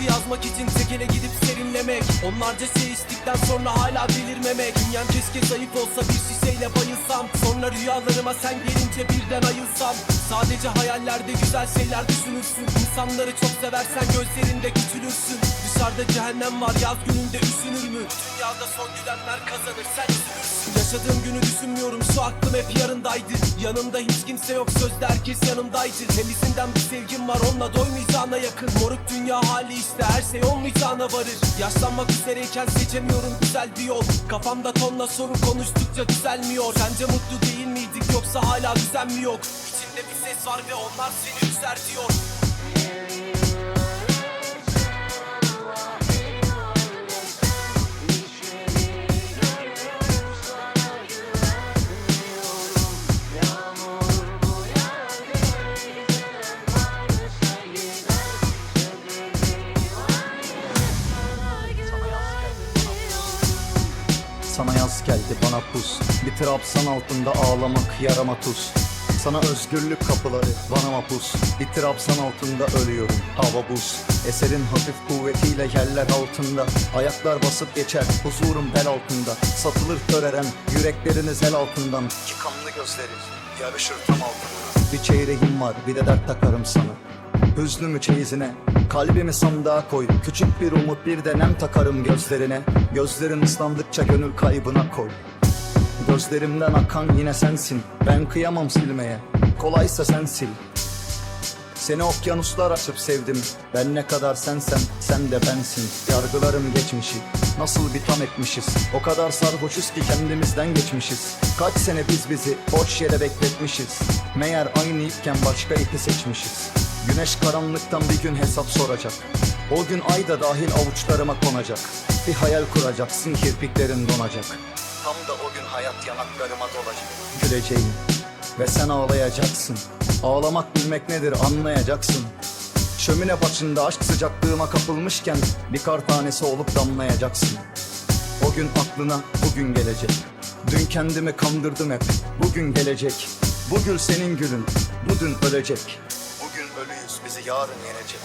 şarkı yazmak için tekele gidip serinlemek. Onlarca şey seistik içtikten sonra hala delirmemek. Dünyam keşke zayıf olsa bir şişeyle bayılsam. Sonra rüyalarıma sen gelince birden ayılsam. Sadece hayallerde güzel şeyler düşünürsün. İnsanları çok seversen gözlerinde küçülürsün. Dışarıda cehennem var yaz gününde üşünür mü? Dünyada son gülenler kazanır sen üzülürsün. Yaşadığım günü düşünmüyorum şu aklım hep yarındaydı. Yanımda hiç kimse yok sözde herkes yanımdaydı. Temizinden bir sevgim var onunla doymayacağına yakın. Moruk dünya hali işte her şey olmayacağına varır. Yaşlanmak üzereyken seçemiyorum güzel bir yol. Kafamda tonla soru konuştukça düzelmiyor. Sence mutlu değil miydik yoksa hala düzen mi yok? İçinde bir ses var ve onlar seni üzer diyor Sana yaz geldi bana pus. Bitir hapsan altında ağlamak yarama tuz. Sana özgürlük kapıları bana mapus. Bitir hapsan altında ölüyorum hava buz. Eserin hafif kuvvetiyle yerler altında. Ayaklar basıp geçer huzurum bel altında. Satılır töreren yürekleriniz el altından. İki kanlı gözleri yarışır tam altında. Bir çeyreğim var bir de dert takarım sana Hüznümü çeyizine Kalbimi sandığa koy. Küçük bir umut bir de nem takarım gözlerine. Gözlerin ıslandıkça gönül kaybına koy. Gözlerimden akan yine sensin. Ben kıyamam silmeye. Kolaysa sen sil. Seni okyanuslar açıp sevdim. Ben ne kadar sensen sen de bensin. Yargılarım geçmişi. Nasıl bir tam etmişiz? O kadar sarhoşuz ki kendimizden geçmişiz. Kaç sene biz bizi boş yere bekletmişiz. Meğer aynı ipken başka ipi seçmişiz Güneş karanlıktan bir gün hesap soracak. O gün ay da dahil avuçlarıma konacak. Bir hayal kuracaksın kirpiklerin donacak. Tam da o gün hayat yanaklarıma dolacak. Güleceğim ve sen ağlayacaksın. Ağlamak bilmek nedir anlayacaksın. Şömine başında aşk sıcaklığıma kapılmışken Bir kar tanesi olup damlayacaksın. O gün aklına bugün gelecek. Dün kendimi kandırdım hep Bugün gelecek. Bu gül senin gülün Bu dün ölecek Bugün ölüyüz. Bizi yarın yenecek